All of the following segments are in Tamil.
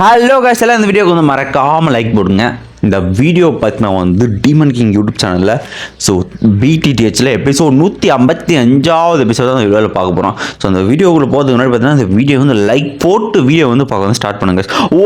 ஹலோ guys எல்லாம் இந்த வீடியோக்கு வந்து மறக்காமல் லைக் போடுங்க. இந்த வீடியோ பார்த்தினா வந்து டீமன் கிங் யூடியூப் சேனலில் ஸோ பிடிடிஹெச்சில் எபிசோட் நூற்றி ஐம்பத்தி அஞ்சாவது எபிசோட் தான் வீடியோவில் பார்க்க போகிறோம் ஸோ அந்த வீடியோக்குள்ளே போகிறதுக்கு முன்னாடி பார்த்தீங்கன்னா அந்த வீடியோ வந்து லைக் போட்டு வீடியோ வந்து பார்க்க வந்து ஸ்டார்ட் பண்ணுங்க.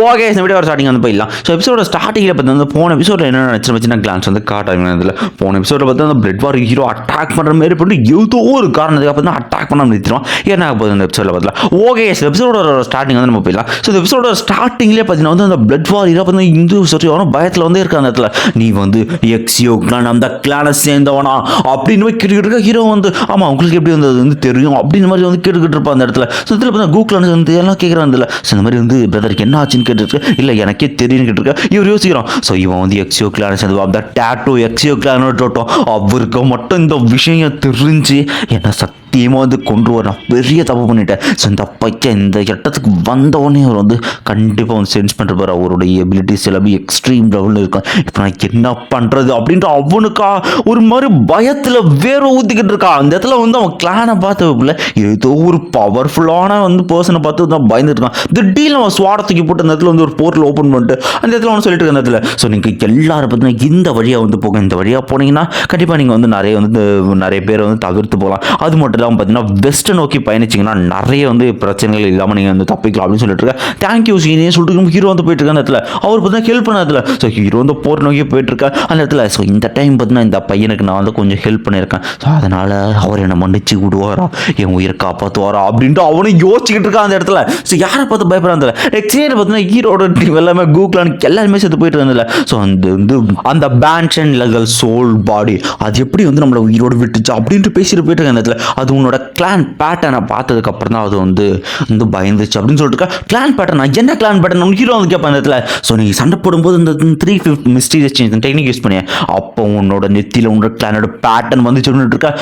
ஓகே இந்த வீடியோ ஸ்டார்டிங் வந்து போயிடலாம். ஸோ எபிசோட ஸ்டார்டிங்கில் பார்த்தீங்கன்னா போன எபிசோட என்ன நினச்சி வச்சுன்னா கிளான்ஸ் வந்து காட்டாங்க இதில். போன எபிசோடில் பார்த்தா அந்த பிளட் வார் ஹீரோ அட்டாக் பண்ணுற மாதிரி பண்ணி ஏதோ ஒரு காரணத்துக்கு அப்போ தான் அட்டாக் பண்ண நிறுத்திடும் என்ன ஆக போகுது அந்த எபிசோடில் பார்த்தலாம் ஓகே எபிசோட ஸ்டார்டிங் வந்து நம்ம போயிடலாம். ஸோ இந்த எபிசோட ஸ்டார்டிங்லேயே பார்த்தீங்கன்னா வந்து அந்த பிளட் வார் ஹீரோ பார்த்தீங்கன்னா இந்து வரும் பயத்தில் வந்து இருக்க அந்த இடத்துல நீ வந்து எக்ஸியோ கிளான் அந்த கிளானை சேர்ந்தவனா? அப்படின்னு போய் கேட்டுக்கிட்டு இருக்க ஹீரோ வந்து ஆமாம் உங்களுக்கு எப்படி வந்து அது வந்து தெரியும்? அப்படின்னு மாதிரி வந்து கேட்டுக்கிட்டு இருப்பான் அந்த இடத்துல. ஸோ இதில் பார்த்தா கூகுளான வந்து எல்லாம் கேட்குறான் இதில். ஸோ இந்த மாதிரி வந்து பிரதருக்கு என்ன ஆச்சுன்னு கேட்டுருக்கு இல்லை எனக்கே தெரியும்னு கேட்டிருக்க இவர் யோசிக்கிறான் ஸோ இவன் வந்து எக்ஸியோ கிளானை சேர்ந்து அந்த டேட்டோ எக்ஸியோ கிளானோட டோட்டோ அவருக்கு மட்டும் இந்த விஷயம் தெரிஞ்சு என்ன சத்தம் வந்து கொண்டு வர நான் பெரிய தப்பு பண்ணிட்டேன். ஸோ இந்த பையன் இந்த இடத்துக்கு வந்தவொடனே அவர் வந்து கண்டிப்பாக வந்து சென்ஸ் பண்ணுறப்பார் அவருடைய எபிலிட்டிஸ் எல்லாமே எக்ஸ்ட்ரீம் லெவலில் இருக்கும் இப்போ நான் என்ன பண்ணுறது அப்படின்ற அவனுக்கா ஒரு மாதிரி பயத்தில் வேற ஊற்றிக்கிட்டு இருக்கான் அந்த இடத்துல வந்து அவன் கிளானை பார்த்த ஏதோ ஒரு பவர்ஃபுல்லான வந்து பர்சனை பார்த்து தான் பயந்துட்டு இருக்கான். திடீர்னு அவன் சுவாடத்துக்கு போட்டு அந்த இடத்துல வந்து ஒரு போர்ட்டில் ஓப்பன் பண்ணிட்டு அந்த இடத்துல அவன் சொல்லிட்டு இருக்க அந்த இடத்துல. ஸோ நீங்கள் எல்லாரும் பார்த்தீங்கன்னா இந்த வழியாக வந்து போங்க. இந்த வழியாக போனீங்கன்னா கண்டிப்பாக நீங்கள் வந்து நிறைய வந்து நிறைய பேர் வந்து தவிர்த்து போகலாம். அது மட்டும் இல்லாமல் பார்த்தீங்கன்னா வெஸ்ட்டை நோக்கி பயணிச்சிங்கன்னா நிறைய வந்து பிரச்சனைகள் இல்லாமல் நீங்கள் வந்து தப்பிக்கலாம் அப்படின்னு சொல்லிட்டு இருக்க. தேங்க்யூ சீனே. சொல்லிட்டு ஹீரோ வந்து போயிட்டு இருக்க அந்த இடத்துல. அவர் பார்த்தீங்கன்னா ஹெல்ப் பண்ண இடத்துல. ஸோ ஹீரோ வந்து போர் நோக்கி போயிட்டு இருக்கா அந்த இடத்துல. ஸோ இந்த டைம் பார்த்தீங்கன்னா இந்த பையனுக்கு நான் வந்து கொஞ்சம் ஹெல்ப் பண்ணியிருக்கேன். ஸோ அதனால் அவர் என்னை மன்னிச்சு விடுவாரா? என் உயிர் காப்பாற்றுவாரா அப்படின்ட்டு அவனும் யோசிச்சுக்கிட்டு இருக்கான் அந்த இடத்துல. ஸோ யாரை பார்த்து பயப்படுறான் நெக்ஸ்ட் நெக்ஸ்ட் பார்த்தீங்கன்னா ஹீரோட டீம் எல்லாமே கூகுளானுக்கு எல்லாருமே சேர்த்து போயிட்டு இருந்ததில்ல ஸோ அந்த வந்து அந்த பேன்ஷன் லெகல் சோல் பாடி அது எப்படி வந்து நம்மளை உயிரோடு விட்டுச்சு அப்படின்ட்டு பேசிட்டு போயிட்டு இருக்க அந்த இடத்துல. அது உன்னோட கிளான் பேட்டர்னை பார்த்ததுக்கப்புறம் தான் அது வந்து வந்து பயந்துச்சு அப்படின்னு சொல்லிட்டு கிளான் பேட்டர்னா என்ன கிளான் பேட்டர்ன் ஹீரோ வந்து கேட்பேன் இடத்துல. ஸோ நீ சண்டை போடும்போது இந்த three fifth mysterious technique use பண்ணியேன் அப்போ உன்னோட நெத்தியில் உன்னோட கிளானோட பேட்டர்ன் வந்து சொல்லிட்டு இருக்கா?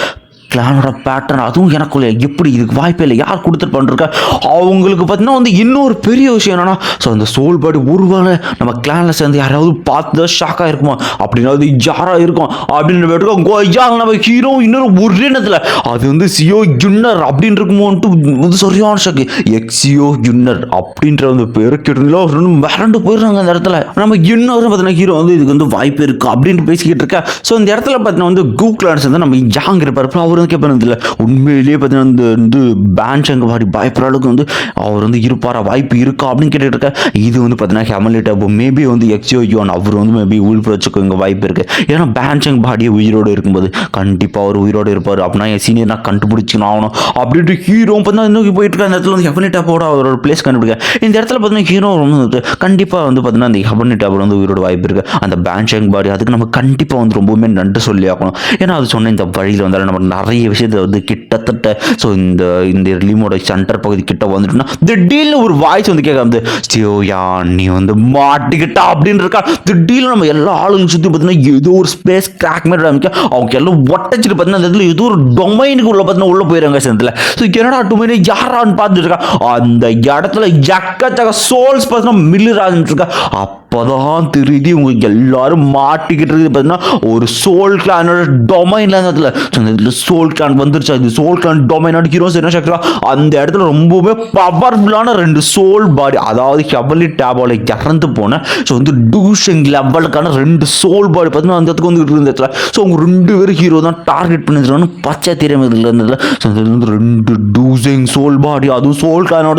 கிளானோட பேட்டர்ன் அதுவும் எனக்குள்ளே. எப்படி இதுக்கு வாய்ப்பே இல்லை. யார் கொடுத்துட்டு பண்ணிருக்கா அவங்களுக்கு பார்த்தீங்கன்னா வந்து இன்னொரு பெரிய விஷயம் என்னன்னா ஸோ அந்த சோல் பாடி ஒருவேளை நம்ம கிளானில் சேர்ந்து யாராவது பார்த்து தான் ஷாக்காக இருக்குமா அப்படின்னா அது யாராக இருக்கும்? அப்படின்னு கேட்டுக்கோ ஐயா நம்ம ஹீரோ இன்னொரு ஒரே நேரத்தில். அது வந்து சியோ ஜுன்னர் அப்படின்னு இருக்குமோன்ட்டு வந்து சரியான ஷாக்கு எக்ஸியோ ஜுன்னர் அப்படின்ற அந்த பேரை கேட்டதுல ரெண்டு மிரண்டு போயிடுறாங்க அந்த இடத்துல. நம்ம இன்னொரு பார்த்தீங்கன்னா ஹீரோ வந்து இதுக்கு வந்து வாய்ப்பு இருக்குது அப்படின்ட்டு பேசிக்கிட்டு இருக்கா. ஸோ இந்த இடத்துல பார்த்தீங்கன்னா வந்து கூகுளான்ஸ் வந்து நம்ம ஜாங் இருப்பார். அவர் வந்து கேட்பாரு உண்மையிலேயே பார்த்தீங்கன்னா இந்த வந்து பேன் சங்க பாடி பயப்படுற அளவுக்கு வந்து அவர் வந்து இருப்பாரா? வாய்ப்பு இருக்கா? அப்படின்னு கேட்டுட்டு இருக்கா இது வந்து பார்த்தீங்கன்னா ஹெமலிட் அப்போ மேபி வந்து எக்ஸியோ யோன் அவர் வந்து மேபி உயிர் வச்சுக்கோங்க வாய்ப்பு இருக்குது ஏன்னா பேன்சங் பாடியை உயிரோடு இருக்கும்போது கண்டிப்பாக அவர் உயிரோடு இருப்பார். அப்படின்னா என் சீனியர் நான் கண்டுபிடிச்சிக்கணும் ஆகணும். அப்படின்ட்டு ஹீரோ பார்த்தீங்கன்னா இன்னும் போயிட்டு இருக்க அந்த இடத்துல வந்து ஹெபனிட்டாப்போட அவரோட பிளேஸ் கண்டுபிடிக்க. இந்த இடத்துல பார்த்தீங்கன்னா ஹீரோ வந்து கண்டிப்பாக வந்து பார்த்தீங்கன்னா அந்த ஹெபனிட்டாப்போட வந்து உயிரோட வாய்ப்பு இருக்குது அந்த பேன்சங் பாடி அதுக்கு நம்ம கண்டிப்பாக வந்து ரொம்பவுமே நன்றி சொல்லி ஆகணும் ஏன்னா அது சொன்ன இந்த வழியில் வந்தாலும் நம்ம நிறைய விஷயத்தை வந்து கிட்டத்தட்ட ஸோ இந்த இந்த ரிலீமோட சென்டர் பகுதி கிட்ட வந்துட்டுனா திடீர்னு ஒரு வாய்ஸ் வந்து கேட்க வந்து சிவயா நீ வந்து மாட்டிக்கிட்டா அப்படின்னு இருக்கா. திடீர்னு நம்ம எல்லா ஆளுங்க சுற்றி பார்த்தீங்கன்னா ஏதோ ஒரு ஸ்பேஸ் கிராக் மாதிரி அவங்க எல்லாம் ஒட்டச்சிட்டு பார்த்தீங்கன்னா அந்த இடத்துல ஏதோ ஒரு டொமைனுக்கு உள்ள பார்த்தீங்கன்னா உள்ள போயிடுறாங்க சேர்ந்துல ஸோ என்னடா டொமைனு யாரான்னு பார்த்துட்டு இருக்கா. அந்த இடத்துல எக்கச்சக்க சோல்ஸ் பார்த்தீங்கன்னா மில்லர் இருக்கா. அப்போதான் தெரியுது இவங்க எல்லாரும் மாட்டிக்கிட்டு இருக்குது பார்த்தீங்கன்னா ஒரு சோல் கிளானோட டொமைன்ல அந்த இடத்துல. ஸோ சோல் கிளான் வந்துருச்சு. அது சோல் கிளான் டொமைனோட ஹீரோஸ் என்ன சக்ரா அந்த இடத்துல ரொம்பவே பவர்ஃபுல்லான ரெண்டு சோல் பாடி அதாவது ஹெவலி டேபால இறந்து போன ஸோ வந்து டூஷிங் லெவலுக்கான ரெண்டு சோல் பாடி பார்த்தீங்கன்னா அந்த இடத்துக்கு வந்துட்டு இருந்த இடத்துல. ஸோ அவங்க ரெண்டு பேரும் ஹீரோ தான் டார்கெட் பண்ணிருக்காங்க பச்சை தெரியாம இதில் இருந்ததுல. ஸோ அந்த வந்து ரெண்டு டூசிங் சோல் பாடி அதுவும் சோல் கிளானோட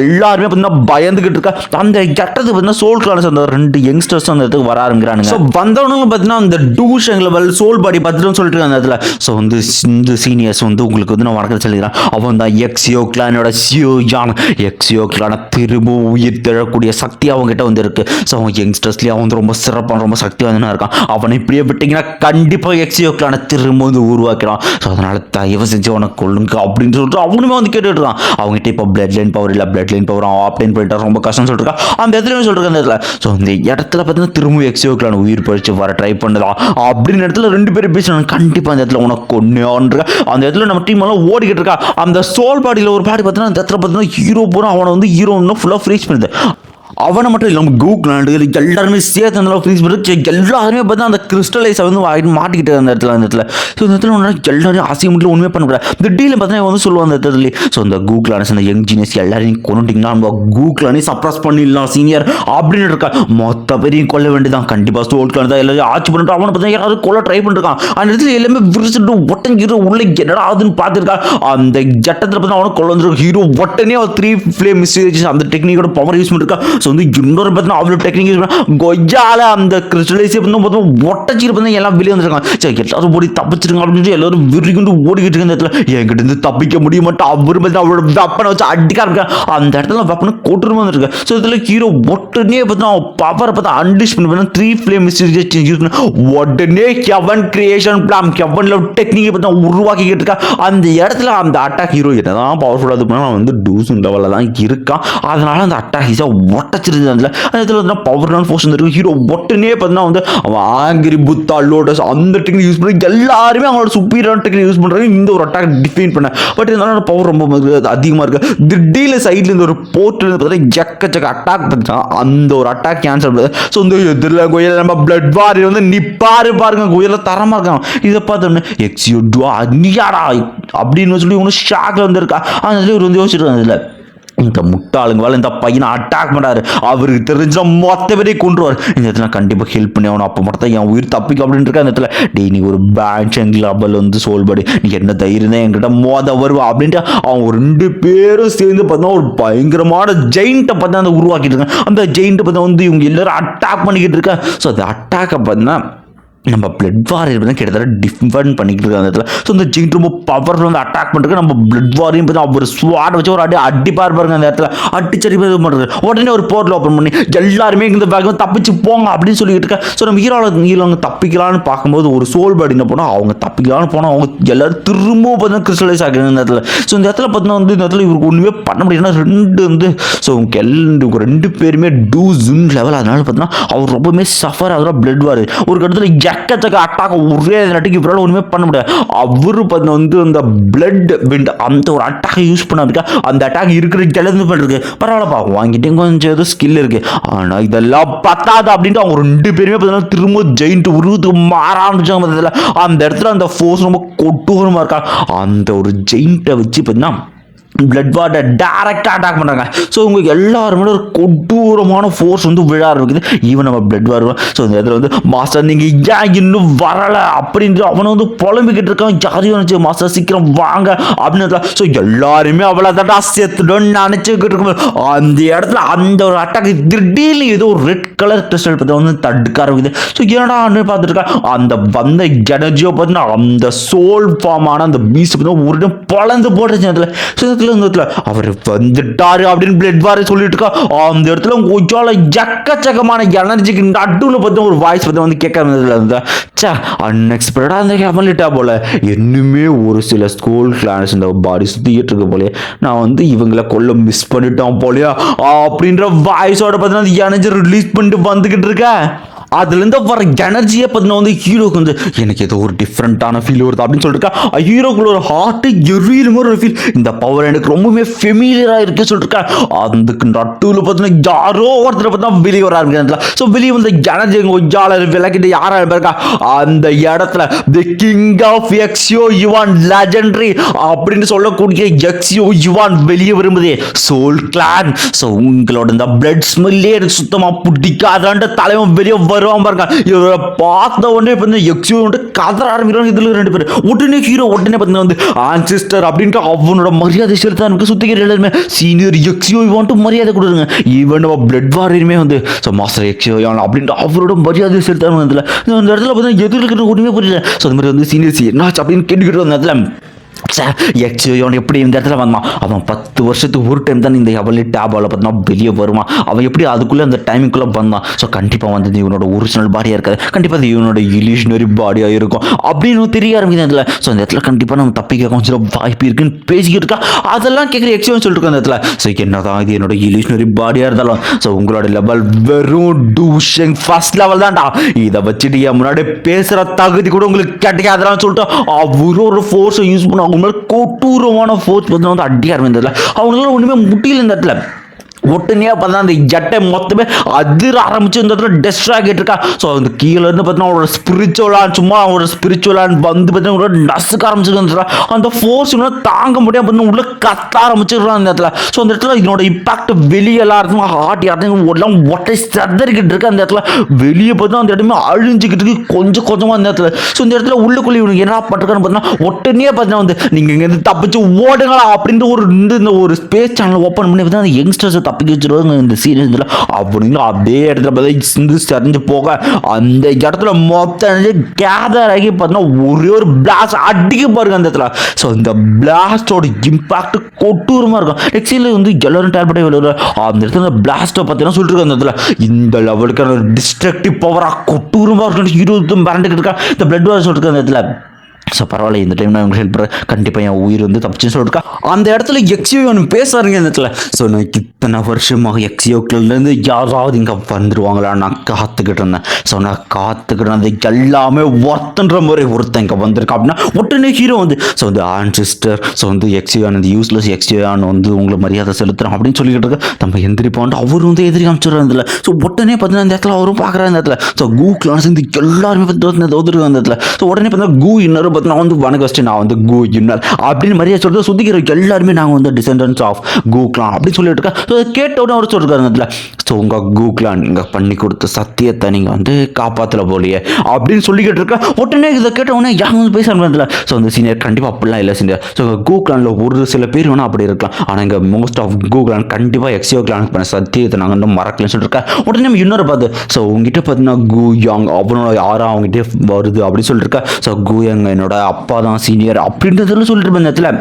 எல்லாருமே பார்த்தீங்கன்னா பயந்துகிட்டு இருக்கா. அந்த கெட்டது பார்த்தீங்கன்னா சோல் கிளானஸ் அந்த ரெண்டு யங்ஸ்டர்ஸ் அந்த இடத்துக்கு வர ஆரம்பிக்கிறாங்க ஸோ வந்தவனுங்க பார்த்தீங்கன்னா அந்த டூஷங் லெவல் சோல் பாடி பார்த்துட்டு சொல்லிட்டு இருக்காங்க அந்த இடத்துல. ஸோ வந்து இந்த சீனியர்ஸ் வந்து உங்களுக்கு வந்து நான் வணக்கம் சொல்லிக்கிறேன். அவன் தான் எக்ஸியோ கிளானோட சியோ ஜான் எக்ஸியோ கிளான திரும்ப உயிர் தழக்கூடிய சக்தி அவங்ககிட்ட வந்து இருக்கு ஸோ அவன் யங்ஸ்டர்ஸ்லேயே அவன் வந்து ரொம்ப சிறப்பான ரொம்ப சக்தி வந்து இருக்கான். அவனை இப்படியே விட்டீங்கன்னா கண்டிப்பாக எக்ஸியோ கிளான திரும்ப வந்து உருவாக்கிறான். ஸோ அதனால் தயவு செஞ்சு அவனை கொள்ளுங்க அப்படின்னு சொல்லிட்டு அவனுமே வந்து கேட்டுட்டு இருக்கான். அவங்ககிட்ட இப்போ பிளட் லைன் பவர் இல்லை பிளட் லைன் பவர் அவன் ஆப்லைன் போயிட்டா ரொம்ப கஷ்டம் சொல்லிட்டு அந்த இடத்துல சொல்லிட்டு அந்த இடத்துல. ஸோ அந்த இடத்துல பார்த்தீங்கன்னா திரும்ப எக்ஸியோ கிளான உயிர் பழிச்சு வர ட்ரை பண்ணலாம் அப்படின்னு இடத்துல ரெண்டு பேரும் பேசுறாங்க கண்டிப்பாக அந்த இடத்துல உனக்கு கொண்டுன்ற அந்த இடத்துல நம்ம டீம் எல்லாம் ஓடிக்கிட்டு இருக்கா. அந்த சோல் பாடியில் ஒரு பாடி பார்த்தீங்கன்னா அந்த இடத்துல பார்த்தீங்கன்னா ஹீரோ பூரா அவனை வந்து ஹீரோன்னு ஃபுல்லாக ஃப்ரீஸ் பண்ணுது அவனை மட்டும் இல்லாமல் கூகுள் எல்லாருமே சேர்த்து அந்த ஃப்ரீஸ் பண்ணி எல்லாருமே பார்த்தா அந்த கிறிஸ்டலைஸை வந்து மாட்டிக்கிட்டு அந்த இடத்துல அந்த இடத்துல. ஸோ இந்த இடத்துல ஒன்றா எல்லாரும் மட்டும் ஒன்றுமே பண்ணக்கூடாது இந்த டீலில் பார்த்தீங்கன்னா வந்து சொல்லுவாங்க அந்த இடத்துல. ஸோ இந்த கூகுள் அனஸ் அந்த யங் ஜீனியஸ் எல்லாரையும் கொண்டுட்டிங்கன்னா நம்ம கூகுள் சப்ரஸ் பண்ணிடலாம் சீனியர் அப்படின்னு இருக்கா. மொத்த பேரையும் கொல்ல வேண்டியதான் கண்டிப்பாக ஸ்டோல் தான் எல்லாரும் ஆட்சி பண்ணிட்டு அவனை பார்த்தா யாராவது கொல்ல ட்ரை பண்ணிருக்கான். அந்த இடத்துல எல்லாமே விரிச்சுட்டு ஒட்டங்கிற உள்ள என்னடா ஆகுதுன்னு பார்த்துருக்கா? அந்த ஜட்டத்தில் பார்த்தா அவனை கொள்ள வந்துருக்கு ஹீரோ ஒட்டனே ஒரு த்ரீ ஃப்ளேம் மிஸ் அந்த டெக்னிக்கோட பவர் யூஸ் பண்ணிருக்கா ஸோ வந்து இன்னொரு பார்த்தா அவ்வளோ டெக்னிக் யூஸ் பண்ணா கொய்யால அந்த கிறிஸ்டலைஸே வந்து பார்த்தா ஒட்டச்சிட்டு பார்த்தா எல்லாம் வெளியே வந்துருக்காங்க. சரி எல்லாரும் ஓடி தப்பிச்சிருங்க அப்படின்னு சொல்லி எல்லாரும் விரிகுண்டு ஓடிக்கிட்டு இருக்க இந்த இடத்துல என்கிட்ட இருந்து தப்பிக்க முடிய மாட்டோம் அவர் பார்த்து அவரோட வெப்பனை வச்சு அடிக்க ஆரம்பிக்க அந்த இடத்துல வெப்பனை கொட்டுருமா வந்துருக்கு. ஸோ இதில் ஹீரோ உடனே பார்த்தா பவரை பார்த்தா அன்டிஷ் பண்ணி பார்த்தா த்ரீ ஃப்ளேம் யூஸ் பண்ண உடனே கெவன் கிரியேஷன் பிளான் கெவன்ல டெக்னிக்கை பார்த்தா உருவாக்கிக்கிட்டு இருக்கா. அந்த இடத்துல அந்த அட்டாக் ஹீரோ என்னதான் பவர்ஃபுல்லாக இது பண்ணால் வந்து டூசன் லெவலில் தான் இருக்கான். அதனால அந்த அட்டாக் ஒட்ட ஒட்டச்சிருது அதில் அந்த இடத்துல வந்து பவர்னால ஃபோர்ஸ் வந்துருக்கு ஹீரோ ஒட்டனே பார்த்தீங்கன்னா வந்து அவன் ஆங்கிரி புத்தா லோட்டஸ் அந்த டெக்னிக் யூஸ் பண்ணி எல்லாருமே அவங்களோட சுப்பீரியரான டெக்னிக் யூஸ் பண்ணுறாங்க இந்த ஒரு அட்டாக் டிஃபைன் பண்ண. பட் இருந்தாலும் பவர் ரொம்ப அதிகமாக இருக்குது திடீர்னு சைடில் இருந்து ஒரு போர்ட்டில் இருந்து பார்த்தீங்கன்னா எக்கச்சக்க அட்டாக் பண்ணிட்டான் அந்த ஒரு அட்டாக் கேன்சல் பண்ணுது ஸோ இந்த எதிரில் கோயில் நம்ம பிளட் வாரி வந்து நிப்பாரு பாருங்க. கோயிலில் தரமாக இருக்கான். இதை பார்த்தோன்னே எக்ஸியோ டுவா அந்நியாடா! அப்படின்னு சொல்லி இவனுக்கு ஷாக்ல வந்திருக்கா. அந்த இவர் வந்து யோசிச்சுட்டு வந்ததில்லை இந்த முட்டாளுங்களால் இந்த பையனை அட்டாக் பண்ணாரு. அவருக்கு தெரிஞ்ச மொத்த பேரையும் கொண்டுருவார் இந்த இடத்துல கண்டிப்பாக ஹெல்ப் பண்ணி அவனை அப்போ மட்டும் தான் என் உயிர் தப்பிக்க அப்படின்னு இருக்கா அந்த இடத்துல. டே நீ ஒரு பேங்க் லபல் வந்து சோல்படி நீ என்ன தைரியம் தான் என்கிட்ட மோத வருவா அப்படின்ட்டு அவங்க ரெண்டு பேரும் சேர்ந்து பார்த்தா ஒரு பயங்கரமான ஜெயிண்ட்டை பார்த்தா அந்த உருவாக்கிட்டு இருக்காங்க. அந்த ஜெயிண்ட்டை பார்த்தா வந்து இவங்க எல்லாரும் அட்டாக் பண்ணிக்கிட்டு இருக்கா ஸோ அந்த அட்டாக்கை பார்த்தீங்கன்னா நம்ம பிளட் வாரியர் தான் கிட்டத்தட்ட டிஃபன் பண்ணிக்கிட்டு இருக்காங்க அந்த இடத்துல. ஸோ இந்த ஜெயின் ரொம்ப பவர்ஃபுல் வந்து அட்டாக் பண்ணுறது நம்ம பிளட் வாரியும் பார்த்து அவர் ஸ்வாட் வச்சு ஒரு அடி அடிப்பார் பாருங்க அந்த இடத்துல. அடிச்சடி இது பண்ணுறது உடனே ஒரு போர்ட்டில் ஓப்பன் பண்ணி எல்லாருமே இந்த பேக் தப்பிச்சு போங்க அப்படின்னு சொல்லிட்டு இருக்கேன் ஸோ நம்ம ஹீரோல ஹீரோங்க தப்பிக்கலான்னு பார்க்கும்போது ஒரு சோல் பாடி என்ன போனால் அவங்க தப்பிக்கலான்னு போனால் அவங்க எல்லாரும் திரும்பவும் பார்த்தீங்கன்னா கிறிஸ்டலைஸ் ஆகிறாங்க இந்த இடத்துல. ஸோ இந்த இடத்துல பார்த்தீங்கன்னா வந்து இந்த இடத்துல இவருக்கு ஒன்றுமே பண்ண முடியும்னா ரெண்டு வந்து ஸோ அவங்க ரெண்டு ரெண்டு பேருமே டூ ஜூன் லெவல் அதனால பார்த்தீங்கன்னா அவர் ரொம்பவுமே சஃபர் ஆகுற பிளட் வார் ஒரு கட்டத்தில் எக்கச்சக்க அட்டாக் ஒரே நட்டுக்கு இவரால் ஒன்றுமே பண்ண முடியாது. அவரு பார்த்தீங்கன்னா வந்து அந்த பிளட் விண்ட் அந்த ஒரு அட்டாக யூஸ் பண்ணாதுக்கா அந்த அட்டாக் இருக்கிற கிளந்து பண்ணுறது பரவாயில்லப்பா வாங்கிட்டே கொஞ்சம் ஏதோ ஸ்கில் இருக்கு. ஆனால் இதெல்லாம் பத்தாது அப்படின்ட்டு அவங்க ரெண்டு பேருமே பார்த்தீங்கன்னா திரும்ப ஜெயிண்ட் உருவத்துக்கு மாற ஆரம்பிச்சாங்க அந்த இடத்துல அந்த ஃபோர்ஸ் ரொம்ப கொட்டூரமாக இருக்கா? அந்த ஒரு ஜெயிண்ட்டை வச்சு பார்த்தீங்கன்னா பிளட் வாட்டர் டேரெக்டாக அட்டாக் பண்ணுறாங்க ஸோ உங்களுக்கு எல்லாருமே ஒரு கொடூரமான ஃபோர்ஸ் வந்து விழ ஆரம்பிக்குது. ஈவன் நம்ம பிளட் வருவோம் ஸோ இந்த இடத்துல வந்து மாஸ்டர் நீங்கள் ஏன் இன்னும் வரலை? அப்படின்ட்டு அவனை வந்து புலம்பிக்கிட்டு இருக்கான். யாரையும் நினச்சி மாஸ்டர் சீக்கிரம் வாங்க. அப்படின்னு ஸோ எல்லாருமே அவ்வளோ தட்டா செத்துடன்னு நினச்சிக்கிட்டு இருக்கும். அந்த இடத்துல அந்த ஒரு அட்டாக் திடீர்னு ஏதோ ஒரு ரெட் கலர் கிறிஸ்டல் பற்றி வந்து தடுக்க ஆரம்பிக்குது. ஸோ என்னடா பார்த்துட்டு இருக்கா அந்த வந்த எனர்ஜியோ பார்த்தீங்கன்னா அந்த சோல் ஃபார்மான அந்த பீஸ் பார்த்தீங்கன்னா ஒரு இடம் பழந்து போட்டுச்சு அதில் ஸோ இடத்துல இந்த இடத்துல அவர் வந்துட்டாரு அப்படின்னு பிளட் வாரே சொல்லிட்டு இருக்கா அந்த இடத்துல கொஞ்சம் எக்கச்சக்கமான எனர்ஜிக்கு நடுவில் பார்த்து ஒரு வாய்ஸ் பார்த்து வந்து கேட்க வந்ததுல இருந்தா சே அன்எக்ஸ்பெக்டடாக அந்த கேமலிட்டா போல. இன்னுமே ஒரு சில ஸ்கூல் கிளான்ஸ் இந்த பாடி சுற்றிக்கிட்டு இருக்கு போலயே. நான் வந்து இவங்களை கொல்ல மிஸ் பண்ணிட்டோம் போலயா. அப்படின்ற வாய்ஸோட பார்த்தீங்கன்னா அந்த எனர்ஜி ரிலீஸ் பண்ணிட்டு வந்துக்கிட்டு இருக்கேன். அதுலேருந்து வர எனர்ஜியை பார்த்தீங்கன்னா வந்து ஹீரோக்கு வந்து எனக்கு ஏதோ ஒரு டிஃப்ரெண்ட்டான ஃபீல் வருது அப்படின்னு சொல்லிட்டு ஹீரோக்குள்ள ஒரு ஹார்ட்டு எரியிற மாதிரி ஒரு ஃபீல் இந்த பவர் எனக்கு ரொம்பவே ஃபெமிலியராக இருக்கு சொல்லிட்டு அதுக்கு நட்டுவில் பார்த்தீங்கன்னா யாரோ ஒருத்தர் பார்த்தா வெளியே வர ஆரம்பிக்கிறதுல ஸோ வெளியே வந்து எனர்ஜி ஒய்யாளர் விளக்கிட்டு யாரா இருக்கா அந்த இடத்துல தி கிங் ஆஃப் எக்ஸியோ யுவான் லெஜண்டரி அப்படின்னு சொல்லக்கூடிய எக்ஸியோ யுவான் வெளியே வரும்போதே. சோல் கிளான் ஸோ உங்களோட இந்த பிளட் ஸ்மெல்லே எனக்கு சுத்தமாக பிடிக்காதான்ற தலைவன் வெளியே வருவான் பாருங்க. இவரை பார்த்த உடனே இப்போ எக்ஸியூ வந்துட்டு கதற ஆரம்பிக்கிறாங்க இதில் ரெண்டு பேர். உடனே ஹீரோ உடனே பார்த்தீங்கன்னா வந்து ஆன்சிஸ்டர் அப்படின்ட்டு அவனோட மரியாதை செலுத்த எனக்கு சுத்திக்கிற எல்லாருமே சீனியர் எக்ஸியோ இவன்ட்டு மரியாதை கொடுங்க. ஈவன் நம்ம பிளட் வாரியருமே வந்து ஸோ மாஸ்டர் எக்ஸியோ அப்படின்ட்டு அவரோட மரியாதை செலுத்தாங்க வந்து இந்த இடத்துல பார்த்தீங்கன்னா எதிர்க்கிறது ஒன்றுமே புரியல. ஸோ அந்த மாதிரி வந்து சீனியர்ஸ் என்னாச்சு அப்படின்னு கேட்டுக்கிட்டு வந்த இடத்துல எக்ஸியோன் எப்படி இந்த இடத்துல வந்தான்? அவன் பத்து வருஷத்துக்கு ஒரு டைம் தான் இந்த எவ்வளோ டேபாவில் பார்த்தோம்னா வெளியே வருவான். அவன் எப்படி அதுக்குள்ளே அந்த டைமுக்குள்ளே வந்தான்? ஸோ கண்டிப்பாக வந்து இவனோட ஒரிஜினல் பாடியாக இருக்காது. கண்டிப்பாக அது இவனோட இலியூஷனரி பாடியாக இருக்கும். அப்படின்னு தெரிய ஆரம்பிக்குது அதில் ஸோ அந்த இடத்துல கண்டிப்பாக நம்ம தப்பிக்க கொஞ்சம் வாய்ப்பு இருக்குன்னு பேசிக்கிட்டு இருக்கா. அதெல்லாம் கேட்குற எக்ஸியோன் சொல்லிட்டு அந்த இடத்துல. ஸோ என்னதான் இது? என்னோட இலியூஷனரி பாடியாக இருந்தாலும். ஸோ உங்களோட லெவல் வெறும் டூஷன் ஃபர்ஸ்ட் லெவல் தான்டா. இதை வச்சுட்டு என் முன்னாடி பேசுகிற தகுதி கூட உங்களுக்கு கிடைக்காதெல்லாம் சொல்லிட்டு அவரும் ஒரு ஃபோர்ஸை யூஸ் பண்ண அவங்க கொட்டூரமான ஃபோர்ஸ் வந்து வந்து அடியாக இருந்ததில்ல அவங்களால ஒன்றுமே முடியல இந்த இடத்துல. ஒட்டுனே பார்த்தா அந்த ஜட்டை மொத்தமே அதிர ஆரம்பிச்சு இந்த இடத்துல டெஸ்ட் ஆகிட்டு இருக்கா. ஸோ அந்த கீழே இருந்து பார்த்தீங்கன்னா ஒரு ஸ்பிரிச்சுவலான் சும்மா ஒரு ஸ்பிரிச்சுவலான் வந்து பார்த்தீங்கன்னா ஒரு நசுக்க ஆரம்பிச்சிருக்கா அந்த ஃபோர்ஸ் இன்னும் தாங்க முடியாது பார்த்தீங்கன்னா உள்ள கத்த ஆரம்பிச்சிடுறான் அந்த இடத்துல. ஸோ அந்த இடத்துல இதனோட இம்பாக்ட் வெளியே எல்லாருக்கும் ஹார்ட் யாருக்கும் எல்லாம் ஒட்டை சதறிக்கிட்டு இருக்கு அந்த இடத்துல. வெளியே பார்த்தா அந்த இடமே அழிஞ்சிக்கிட்டு இருக்கு கொஞ்சம் கொஞ்சமாக அந்த இடத்துல. ஸோ இந்த இடத்துல உள்ளுக்குள்ளே இவனுக்கு என்ன பண்ணிருக்கான்னு பார்த்தீங்கன்னா ஒட்டுனே பார்த்தீங்கன்னா வந்து நீங்கள் இங்கேருந்து தப்பிச்சு ஓடுங்களா அப்படின்ற ஒரு இந்த இந்த ஒரு ஸ்பேஸ் சேனல் ஓப்பன் பண்ணி பார்த்தா அந்த யங்ஸ்டர்ஸை தப்பிக்க வச்சிருவாங்க இந்த சீரியஸ் இதில். அப்படின்னு அதே இடத்துல பார்த்தா சிந்து சரிஞ்சு போக அந்த இடத்துல மொத்தம் கேதர் ஆகி பார்த்தீங்கன்னா ஒரே ஒரு பிளாஸ்ட் அடிக்க பாருங்க அந்த இடத்துல. ஸோ இந்த பிளாஸ்டோட இம்பாக்ட் கொட்டூரமாக இருக்கும். நெக்ஸ்ட் வந்து எல்லோரும் டேர்பட்டே விளையாடுற அந்த இடத்துல பிளாஸ்ட்டை பார்த்தீங்கன்னா சொல்லிட்டு அந்த இடத்துல? இந்த லெவலுக்கான டிஸ்ட்ரக்டிவ் பவராக கொட்டூரமாக இருக்கும் இருபதும் பரண்டுக்கிட்டு இருக்கா. இந்த பிளட் வார் சொல்லிட்டு அந்த இடத்துல. ஸோ பரவாயில்ல இந்த டைம் நான் ஹெல்ப் பண்ணுறேன் கண்டிப்பாக என் உயிர் வந்து தப்பிச்சுன்னு சொல்லிருக்கா அந்த இடத்துல எக்ஸியோ ஒன்று பேசுறாருங்க இந்த இடத்துல. ஸோ நான் இத்தனை வருஷமாக எக்ஸியோக்குலேருந்து யாராவது இங்கே வந்துடுவாங்களா நான் காத்துக்கிட்டு இருந்தேன். ஸோ நான் காத்துக்கிட்டு இருந்தது எல்லாமே ஒருத்தன்ற மாதிரி ஒருத்தன் இங்கே வந்திருக்கான் அப்படின்னா உடனே ஹீரோ வந்து ஸோ வந்து ஆன் சிஸ்டர் ஸோ வந்து எக்ஸியான் இந்த யூஸ்லெஸ் எக்ஸியான் வந்து உங்களை மரியாதை செலுத்துறோம் அப்படின்னு சொல்லிக்கிட்டு இருக்க. நம்ம எந்திரிப்போன்ட்டு அவர் வந்து எதிரி காமிச்சிடுறாரு ஸோ உடனே பார்த்தீங்கன்னா இந்த இடத்துல அவரும் பார்க்குற இந்த இடத்துல. ஸோ கூக்குலாம் சேர்ந்து எல்லாருமே பார்த்து தோத்துருக்காங்க அந்த இடத்துல. ஸோ உடனே பார்த்தீங்கன்னா கூ இன்னரும் பார்த்தீங்கன்னா வந்து வணக்கம் வச்சுட்டு நான் வந்து கூ இன்னர் அப்படின்னு மரியாதை சொல்லிட்டு சுத்திக்கிற எல்லாருமே நாங்கள் வந்து டிசெண்டன்ஸ் ஆஃப் கூக்லான் அப்படின்னு சொல்லிட்டு இருக்கேன் ஸோ அதை கேட்டவுடனே அவர் சொல்லிருக்காரு அதில் ஸோ உங்கள் கூகுளான் நீங்கள் பண்ணி கொடுத்த சத்தியத்தை நீங்கள் வந்து காப்பாற்றல போலியே அப்படின்னு சொல்லிக்கிட்டு இருக்க உடனே இதை கேட்ட உடனே யாரும் வந்து பேச ஆரம்பிச்சதுல ஸோ அந்த சீனியர் கண்டிப்பாக அப்படிலாம் இல்லை சீனியர் ஸோ கூக்லானில் ஒரு சில பேர் வேணால் அப்படி இருக்கலாம். ஆனால் இங்கே மோஸ்ட் ஆஃப் கூக்லான் கண்டிப்பாக எக்ஸியோ கிளான் பண்ண சத்தியத்தை நாங்கள் இன்னும் மறக்கலன்னு சொல்லியிருக்கேன் உடனே நம்ம இன்னொரு பார்த்து ஸோ உங்ககிட்ட பார்த்தீங்கன்னா கு யாங் அவனோட யாரா அவங்ககிட்ட வருது? அப்படின்னு சொல்லிட்டு இருக்கேன் ஸோ கு யாங் என்னோட அப்பா தான் சீனியர் அப்படின்றதுல சொல்லிட்டு இருப்பேன் இந்த இடத்துல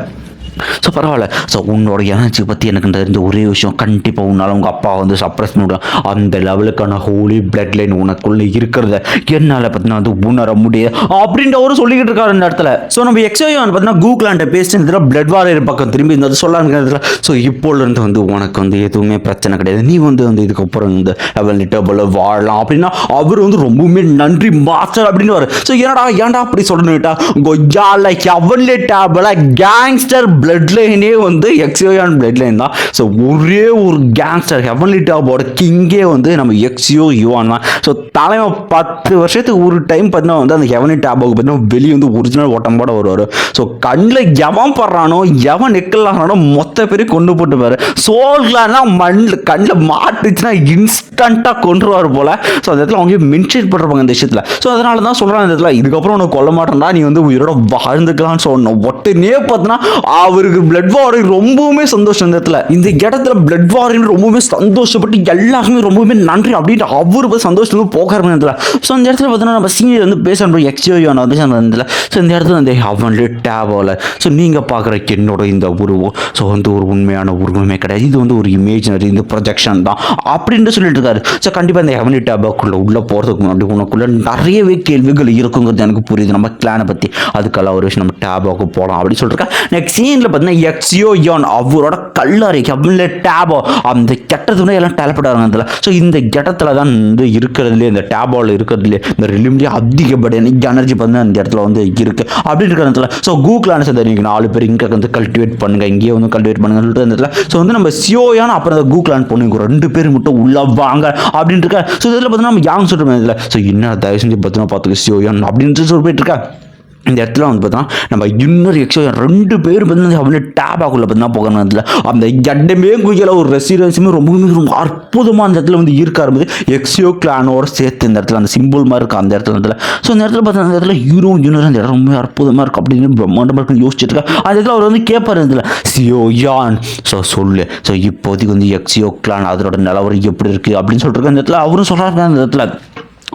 ஸோ பரவாயில்ல. ஸோ உன்னோட எனர்ஜி பற்றி எனக்கு தெரிஞ்ச ஒரே விஷயம் கண்டிப்பாக உன்னால் உங்கள் அப்பா வந்து சப்ரஸ் பண்ணிவிடும் அந்த லெவலுக்கான ஹோலி பிளட் லைன் உனக்குள்ளே இருக்கிறத என்னால் பார்த்தீங்கன்னா வந்து உணர முடியாது அப்படின்ற அவரும் சொல்லிக்கிட்டு இருக்காரு இந்த இடத்துல. ஸோ நம்ம எக்ஸோயோ பார்த்தீங்கன்னா கூகுளாண்ட பேசிட்டு இந்த பிளட் வாரியர் பக்கம். திரும்பி இந்த சொல்லாங்க ஸோ இப்போலேருந்து வந்து உனக்கு வந்து எதுவுமே பிரச்சனை கிடையாது. நீ வந்து வந்து இதுக்கப்புறம் இந்த லெவல் டேபிள் வாழலாம் அப்படின்னா அவர் வந்து ரொம்பவுமே நன்றி மாஸ்டர் அப்படின்னு வர ஸோ என்னடா ஏன்டா அப்படி சொல்லணுட்டா கொய்யா லைக் எவன்லே டேபிள் கேங்ஸ்டர் பிளட் லைனே வந்து எக்ஸியோயான் பிளட் லைன் தான். ஸோ ஒரே ஒரு கேங்ஸ்டர் ஹெவன்லி டாபோட கிங்கே வந்து நம்ம எக்ஸியோ யுவான் தான். ஸோ தலைமை பத்து வருஷத்துக்கு ஒரு டைம் பார்த்தீங்கன்னா வந்து அந்த ஹெவன்லி டாபோக்கு பார்த்தீங்கன்னா வெளியே வந்து ஒரிஜினல் ஓட்டம்போட வருவார். ஸோ கண்ணில் எவன் படுறானோ எவன் நெக்கலானோ மொத்த பேரையும் கொண்டு போட்டுப்பார். பாரு சோல்களானா மண்ணில் கண்ணில் மாட்டுச்சுன்னா இன்ஸ்டண்ட்டாக கொண்டுருவார் போல். ஸோ அந்த இடத்துல அவங்க மென்ஷன் பண்ணுறாங்க இந்த விஷயத்தில். ஸோ அதனால தான் சொல்கிறேன் இந்த இடத்துல இதுக்கப்புறம் உனக்கு கொல்ல மாட்டேன்டா நீ வந்து உயிரோட வாழ்ந்துக்கலாம்னு சொல்லணும் ஒட்டுனே பார்த்தீங்கன்னா அவருக்கு பிளட் வாரிங் ரொம்பவுமே சந்தோஷம் இந்த இடத்துல. இந்த இடத்துல பிளட் வாரிங் ரொம்பவுமே சந்தோஷப்பட்டு எல்லாருமே ரொம்பவுமே நன்றி அப்படின்ட்டு அவர் போய் சந்தோஷத்துல போக இடத்துல ஸோ அந்த இடத்துல பார்த்தீங்கன்னா நம்ம சீனியர் வந்து பேசணும் எக்ஸ்யோயான வந்து அந்த ஸோ இந்த இடத்துல. வந்து அவன் டேபோவில் ஸோ நீங்கள் பார்க்குற என்னோட இந்த உருவம் ஸோ வந்து ஒரு உண்மையான உருவமே கிடையாது. இது வந்து ஒரு இமேஜினரி இந்த ப்ரொஜெக்ஷன் தான் அப்படின்ட்டு சொல்லிட்டு இருக்காரு. ஸோ கண்டிப்பாக இந்த ஹெவனி டேபாக்குள்ளே உள்ளே போகிறதுக்கு முன்னாடி உனக்குள்ளே நிறையவே கேள்விகள் இருக்குங்கிறது எனக்கு புரியுது. நம்ம கிளானை பற்றி அதுக்கெல்லாம் ஒரு விஷயம் நம்ம டேபாக்கு போகலாம் அப்படின்னு சொல்லிருக்கேன் நெக்ஸ்ட் சீன் ஸ்க்ரீனில் பார்த்தீங்கன்னா எக்ஸியோ யான் அவரோட கல்லறை ஹெவன்ல டேபோ அந்த கெட்டதுனே எல்லாம் டேலப்படாங்க அதில் ஸோ இந்த கெட்டத்தில் தான் வந்து இருக்கிறதுலே இந்த டேபோவில் இருக்கிறதுலே இந்த ரிலிம்லேயே அதிகப்படியான எனர்ஜி பார்த்தீங்கன்னா அந்த இடத்துல வந்து இருக்குது அப்படின்னு இருக்கிற இடத்துல ஸோ கூகுளான சார் நீங்கள் நாலு பேர் இங்கே வந்து கல்டிவேட் பண்ணுங்க இங்கேயே வந்து கல்டிவேட் பண்ணுங்கன்னு சொல்லிட்டு அந்த இடத்துல ஸோ வந்து நம்ம சியோயான் அப்புறம் அந்த கூகுளான் பொண்ணுங்க ரெண்டு பேர் மட்டும் உள்ள வாங்க அப்படின்னு இருக்கா. ஸோ இதில் பார்த்தீங்கன்னா நம்ம யாங் சொல்கிறோம் இதில் ஸோ என்ன தயவு செஞ்சு பார்த்தீங்கன்னா பார்த்துக்க சியோயான் அப்படின்ட்டு சொல்லி போயிட்டு இருக்கா. இந்த இடத்துல வந்து பார்த்தோன்னா நம்ம இன்னொரு எக்ஸோ ரெண்டு பேர் வந்து அவனு டேபாக்குள்ளே பார்த்தீங்கன்னா போகணும் அதில் அந்த இடமே குயில ஒரு ரெசிடென்ஸுமே ரொம்பவுமே ரொம்ப அற்புதமாக அந்த இடத்துல வந்து இருக்க ஆரம்பிது எக்ஸியோ கிளானோட சேர்த்து இந்த இடத்துல அந்த சிம்பிள் மாதிரி இருக்கும் அந்த இடத்துல இடத்துல. ஸோ அந்த இடத்துல பார்த்தா அந்த இடத்துல ஹீரோ யூனியர் அந்த இடம் ரொம்ப அற்புதமாக இருக்கும் அப்படின்னு பிரம்மாண்டமாக இருக்குன்னு யோசிச்சுட்டு இருக்கா. அந்த இடத்துல அவர் வந்து கேட்பார் இதில் சியோ யான்? ஸோ சொல்லு. ஸோ இப்போதைக்கு வந்து எக்ஸியோ கிளான் அதோட நிலவரம் எப்படி இருக்குது அப்படின்னு சொல்லிட்டு அந்த இடத்துல. அவரும் சொல்கிறாரு அந்த இடத்துல.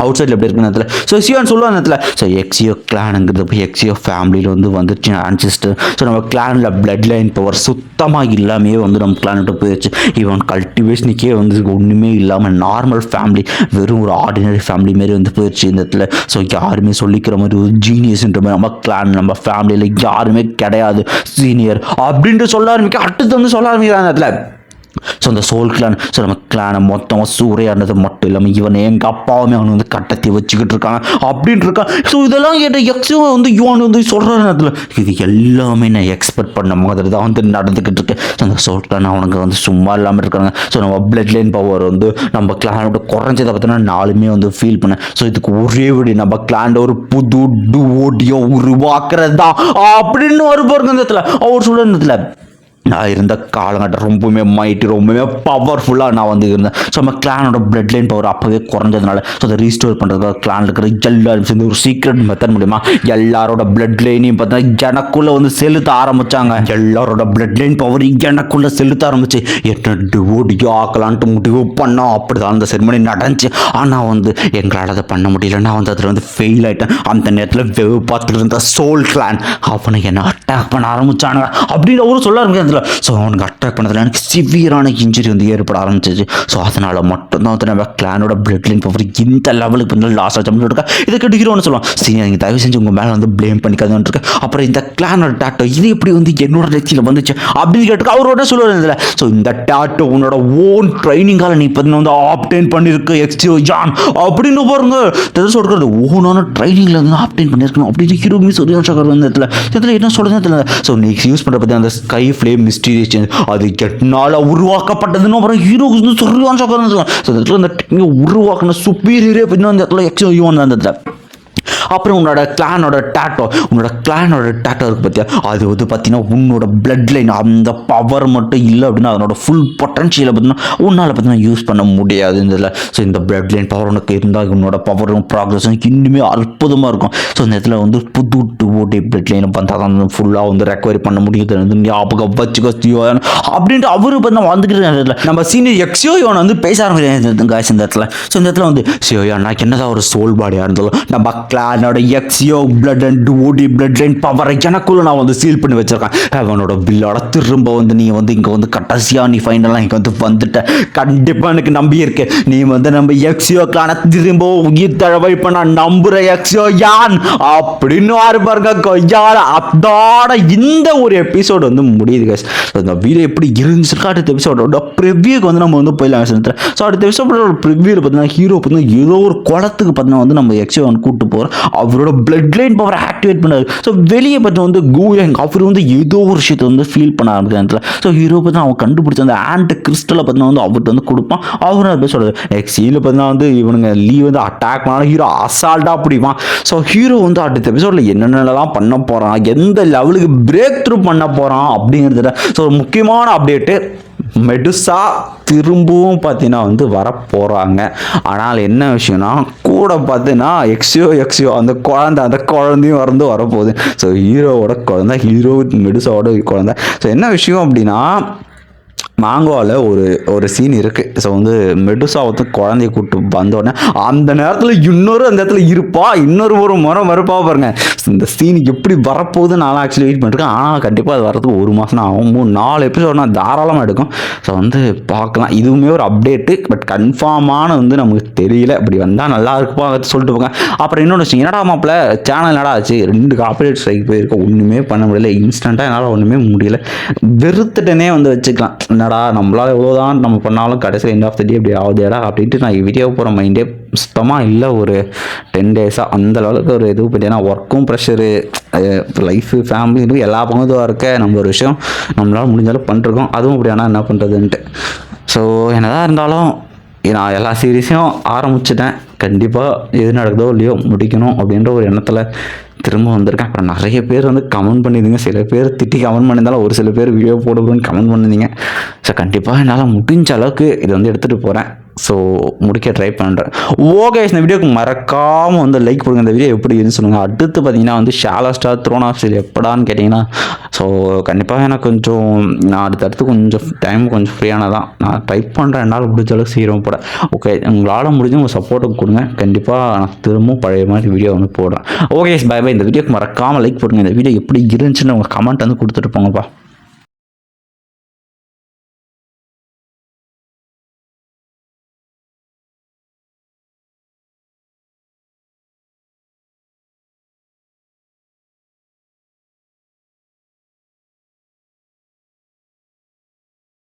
அவுட் சைடில் எப்படி இருக்குன்னு இடத்துல ஸோ சியோன்னு சொல்லுவாங்க அந்த இடத்துல ஸோ எக்ஸியோ கிளானுங்கிறது இப்போ எக்ஸியோ ஃபேமிலியில் வந்து வந்துச்சு ஆன்சிஸ்டர் ஸோ நம்ம கிளானில் பிளட் லைன் பவர் சுத்தமாக இல்லாமையே வந்து நம்ம கிளான் விட்டு போயிடுச்சு ஈவன் கல்டிவேஷனுக்கே வந்து ஒன்றுமே இல்லாமல் நார்மல் ஃபேமிலி வெறும் ஒரு ஆர்டினரி ஃபேமிலி மாரி வந்து போயிடுச்சு இந்த இடத்துல. ஸோ யாருமே சொல்லிக்கிற மாதிரி ஒரு ஜீனியஸ்ன்ற மாதிரி நம்ம கிளான் நம்ம ஃபேமிலியில் யாருமே கிடையாது. சீனியர் அப்படின்ட்டு சொல்ல ஆரம்பிக்க அடுத்து வந்து சொல்ல ஆரம்பிக்கிறாங்க அந்த இடத்துல. ஸோ அந்த சோல் கிளான் ஸோ நம்ம கிளானை மொத்தமாக சூறையானது மட்டும் இல்லாமல் இவனை எங்கள் அப்பாவுமே அவனை வந்து கட்டத்தி வச்சுக்கிட்டு இருக்காங்க. அப்படின்ட்டு இருக்கான் ஸோ இதெல்லாம் கேட்ட எக்ஸும் வந்து யுவான் வந்து சொல்கிற நேரத்தில் இது எல்லாமே நான் எக்ஸ்பெக்ட் பண்ண மாதிரி தான் வந்து நடந்துக்கிட்டு இருக்கேன் ஸோ அந்த சோல் கிளான் அவனுங்க வந்து சும்மா இல்லாமல் இருக்காங்க. ஸோ நம்ம பிளட் லைன் பவர் வந்து நம்ம கிளானோட குறைஞ்சதை பார்த்தோன்னா நாலுமே வந்து ஃபீல் பண்ணேன் ஸோ இதுக்கு ஒரே வழி நம்ம கிளாண்ட ஒரு புது டுவோடியோ உருவாக்குறது தான். அப்படின்னு ஒரு பாருங்க இடத்துல. அவர் சொல்ல நேரத்தில் நான் இருந்த காலகட்டம் ரொம்பவுமே மைட்டு ரொம்பவுமே பவர்ஃபுல்லாக நான் வந்து இருந்தேன். ஸோ நம்ம கிளானோட பிளட் லைன் பவர் அப்போவே குறைஞ்சதுனால ஸோ அதை ரீஸ்டோர் பண்ணுறதுக்காக கிளான் இருக்கிற எல்லாரும் சேர்ந்து ஒரு சீக்ரெட் மெத்தட் மூலிமா எல்லாரோட பிளட் லைனையும் பார்த்தா எனக்குள்ளே வந்து செலுத்த ஆரம்பிச்சாங்க. எல்லாரோட பிளட் லைன் பவர் எனக்குள்ளே செலுத்த ஆரம்பிச்சு. என்ன டிவோடியோ ஆக்கலான்ட்டு முடிவு பண்ணோம் அப்படி தான் அந்த செரிமனி நடந்துச்சு. ஆனால் வந்து எங்களால் அதை பண்ண முடியல. நான் வந்து அதில் வந்து ஃபெயில் ஆகிட்டேன் அந்த நேரத்தில் வெவு பார்த்துட்டு இருந்த சோல் கிளான் அவனை என்ன அட்டாக் பண்ண ஆரம்பித்தானுங்க அப்படின்னு அவரும் சொல்ல ஆரம்பிச்சு ஸோ அவனுக்கு அட்டாக் பண்ணதில் எனக்கு சிவியரான இன்ஜுரி வந்து ஏற்பட ஆரம்பிச்சிச்சு. ஸோ அதனால் மட்டும்தான் வந்து நம்ம கிளானோட பிளட் லைன் பவர் இந்த லெவலுக்கு வந்து லாஸ் ஆச்சு இருக்கா? இதை கேட்டு ஹீரோன்னு சொல்லுவான். சரி நீங்கள் தயவு செஞ்சு உங்கள் மேலே வந்து ப்ளேம் பண்ணிக்காதுன்னு இருக்கு. அப்புறம் இந்த கிளானோட டேட்டோ இது எப்படி வந்து என்னோட நெத்தியில் வந்துச்சு அப்படின்னு கேட்டு அவரோட சொல்லுவார் இதில். ஸோ இந்த டேட்டோ உன்னோட ஓன் ட்ரைனிங்கால நீ பார்த்தீங்கன்னா வந்து ஆப்டைன் பண்ணியிருக்கு எக்ஸ்டியோ ஜான் அப்படின்னு பாருங்க. தெரிஞ்சு சொல்கிறது ஓனான ட்ரைனிங்கில் வந்து ஆப்டைன் பண்ணியிருக்கணும் அப்படின்னு ஹீரோ மீஸ் சொல்லி வந்து இதில் இதில் என்ன சொல்கிறது தெரியல. ஸோ நீ யூஸ் பண்ணுற பற்றி அந்த ஸ்கை ஃப்ளேம் மிஸ்டீரியஸ் சேஞ்ச் அது எட்னால உருவாக்கப்பட்டதுன்னு அப்புறம் ஹீரோ வந்து சொல்லுவான்னு சொல்லுவாங்க ஸோ இந்த இடத்துல இந்த டெக்னிக்கை உருவாக்கின சுப்பீரியரே பார்த்தீங்கன்னா அந்த இடத்துல எக்ஸ்டிஓ ஐயோ அந்த இடத்துல. அப்புறம் உன்னோட கிளானோட டேட்டோ உன்னோட கிளானோட டேட்டோ இருக்கு பார்த்தியா அது வந்து பார்த்தீங்கன்னா உன்னோட பிளட் லைன் அந்த பவர் மட்டும் இல்லை அப்படின்னா அதனோட ஃபுல் பொட்டன்ஷியலை பார்த்தீங்கன்னா உன்னால் பார்த்தீங்கன்னா யூஸ் பண்ண முடியாது இந்த இதில். ஸோ இந்த பிளட் லைன் பவர் உனக்கு இருந்தால் உன்னோட பவரும் ப்ராக்ரஸும் இன்னுமே அற்புதமாக இருக்கும். ஸோ இந்த இடத்துல வந்து புது டூவோடைய பிளட் லைனை பார்த்தா தான் ஃபுல்லாக வந்து ரெக்கவரி பண்ண முடியுது. வந்து ஞாபகம் வச்சுக்கோ சியோயான் அப்படின்ட்டு அவரு பார்த்தா வந்துக்கிட்டு நம்ம சீனியர் எக்ஸியோ இவன் வந்து பேச ஆரம்பிக்கிறேன் காய்ஸ் இந்த இடத்துல ஸோ இந்த இடத்துல வந்து சியோயா நான் என்னதான் ஒரு சோல் பாடியாக இருந்தாலும் நம்ம என்னோட எக்ஸியோ பிளட் அண்ட் ஓடி பிளட் லைன் பவரை எனக்குள்ள நான் வந்து சீல் பண்ணி வச்சிருக்கேன். அவனோட பில்லோட திரும்ப வந்து நீ வந்து இங்கே வந்து கடைசியாக நீ ஃபைனலாக இங்கே வந்து வந்துட்ட. கண்டிப்பாக எனக்கு நம்பி இருக்கு நீ வந்து நம்ம எக்ஸியோக்கான திரும்ப உயிர் தழவை இப்போ நான் நம்புகிற எக்ஸியோ யான்? அப்படின்னு ஆறு பாருங்க கொய்யால அதோட இந்த ஒரு எபிசோடு வந்து முடியுது கேஸ் இந்த வீடியோ எப்படி இருந்துச்சு அடுத்த எபிசோடோட ப்ரிவியூக்கு வந்து நம்ம வந்து போயிடலாம் ஸோ அடுத்த எபிசோடோட ப்ரிவியூவில் பார்த்தீங்கன்னா ஹீரோ பார்த்தீங்கன்னா ஏதோ ஒரு குளத்துக்கு பார்த்தீங்கன்னா வந்து நம்ம எக்ஸியோ வந்து கூப்பிட்டு போகிறோம் அவரோட பிளட் லைன் பவரை ஆக்டிவேட் பண்ணாரு. ஸோ வெளியே பார்த்து வந்து கூயங் அவர் வந்து ஏதோ ஒரு விஷயத்தை வந்து ஃபீல் பண்ண ஆரம்பிக்கிற ஸோ ஹீரோ பார்த்து அவன் கண்டுபிடிச்ச அந்த ஆண்ட் கிறிஸ்டலை பார்த்தினா வந்து அவர்கிட்ட வந்து கொடுப்பான். அவரும் அதை சொல்கிறது எக்ஸியில் பார்த்தினா வந்து இவனுங்க லீ வந்து அட்டாக் பண்ணாலும் ஹீரோ அசால்ட்டாக பிடிப்பான். ஸோ ஹீரோ வந்து அடுத்த எபிசோடில் என்னென்னலாம் பண்ண போகிறான் எந்த லெவலுக்கு பிரேக் த்ரூ பண்ண போகிறான் அப்படிங்கிறதுல ஸோ முக்கியமான அப்டேட்டு மெடுசா திரும்பவும் பார்த்தீங்கன்னா வந்து வரப்போகிறாங்க ஆனால் என்ன விஷயம்னா கூட பார்த்தீங்கன்னா எக்ஸியோ எக்ஸியோ அந்த குழந்தை அந்த குழந்தையும் வந்து வரப்போகுது. ஸோ ஹீரோவோட குழந்தை ஹீரோ மெடுசாவோட குழந்தை. ஸோ என்ன விஷயம் அப்படின்னா மாங்கோவில் ஒரு ஒரு சீன் இருக்குது ஸோ வந்து மெடுசா வந்து குழந்தைய கூட்டு வந்தோடனே அந்த நேரத்தில் இன்னொரு அந்த இடத்துல இருப்பா இன்னொரு ஒரு முறை வரப்பா பாருங்க. இந்த சீன் எப்படி வரப்போகுது நான் ஆக்சுவலி வெயிட் பண்ணிருக்கேன். ஆனால் கண்டிப்பாக அது வரதுக்கு ஒரு மாதம் ஆகும். மூணு நாலு எபிசோட் நான் தாராளமாக எடுக்கும். ஸோ வந்து பார்க்கலாம். இதுவுமே ஒரு அப்டேட்டு பட் கன்ஃபார்மான வந்து நமக்கு தெரியல. இப்படி வந்தால் நல்லா இருக்குப்பா சொல்லிட்டு போங்க. அப்புறம் இன்னொன்று விஷயம் என்னடா மாப்பிள்ள சேனல் என்னடா ஆச்சு? ரெண்டு காப்பரேட் ஸ்ட்ரைக் போயிருக்கோம். ஒன்றுமே பண்ண முடியல. இன்ஸ்டண்ட்டாக என்னால் ஒன்றுமே முடியல. வெறுத்துட்டனே வந்து வச்சுக்கலாம். என்னடா நம்மளால் எவ்வளோதான் நம்ம பண்ணாலும் கடைசியில் எண்ட் ஆஃப் த டே இப்படி ஆகுதுடா அப்படின்ட்டு நான் வீடியோ போகிற மைண்டே சுத்தமாக இல்லை ஒரு டென் டேஸாக அந்த ஒரு இது பார்த்தீங்கன்னா ஒர்க்கும் ப்ரெஷரு லைஃபு ஃபேமிலி எல்லா பக்கம் இதுவாக இருக்க நம்ம ஒரு விஷயம் நம்மளால் முடிஞ்சாலும் பண்ணிருக்கோம். அதுவும் அப்படி ஆனால் என்ன பண்ணுறதுன்ட்டு ஸோ என்னதான் இருந்தாலும் நான் எல்லா சீரீஸையும் ஆரம்பிச்சிட்டேன். கண்டிப்பாக எது நடக்குதோ இல்லையோ முடிக்கணும் அப்படின்ற ஒரு எண்ணத்தில் திரும்ப வந்திருக்கேன். அப்புறம் நிறைய பேர் வந்து கமெண்ட் பண்ணியிருந்தீங்க. சில பேர் திட்டி கமெண்ட் பண்ணியிருந்தாலும் ஒரு சில பேர் வீடியோ போடுறதுன்னு கமெண்ட் பண்ணியிருந்தீங்க. ஸோ கண்டிப்பாக என்னால் முடிஞ்ச அளவுக்கு இதை வந்து எடுத்துகிட்டு போகிறேன் ஸோ முடிக்க ட்ரை பண்ணுறேன் ஓகே இந்த வீடியோக்கு மறக்காமல் வந்து லைக் கொடுங்க இந்த வீடியோ எப்படி இருந்துன்னு சொல்லுங்கள் அடுத்து பார்த்தீங்கன்னா வந்து ஷாலா ஸ்டார் த்ரோனா ஸ்டில் எப்படான்னு கேட்டிங்கன்னா ஸோ கண்டிப்பாக எனக்கு கொஞ்சம் நான் அடுத்தடுத்து கொஞ்சம் டைம் கொஞ்சம் ஃப்ரீயானதான் நான் ட்ரை பண்ணுறேன் என்னால் முடிஞ்ச அளவுக்கு சீக்கிரம் போட. ஓகே உங்களால் முடிஞ்ச உங்கள் சப்போர்ட்டை கொடுங்க கண்டிப்பாக நான் திரும்பவும் பழைய மாதிரி வீடியோ வந்து போடுறேன். ஓகே பை பை இந்த வீடியோக்கு மறக்காமல் லைக் போடுங்க. இந்த வீடியோ எப்படி இருந்துச்சுன்னு உங்கள் கமெண்ட் வந்து கொடுத்துட்டு போங்கப்பா.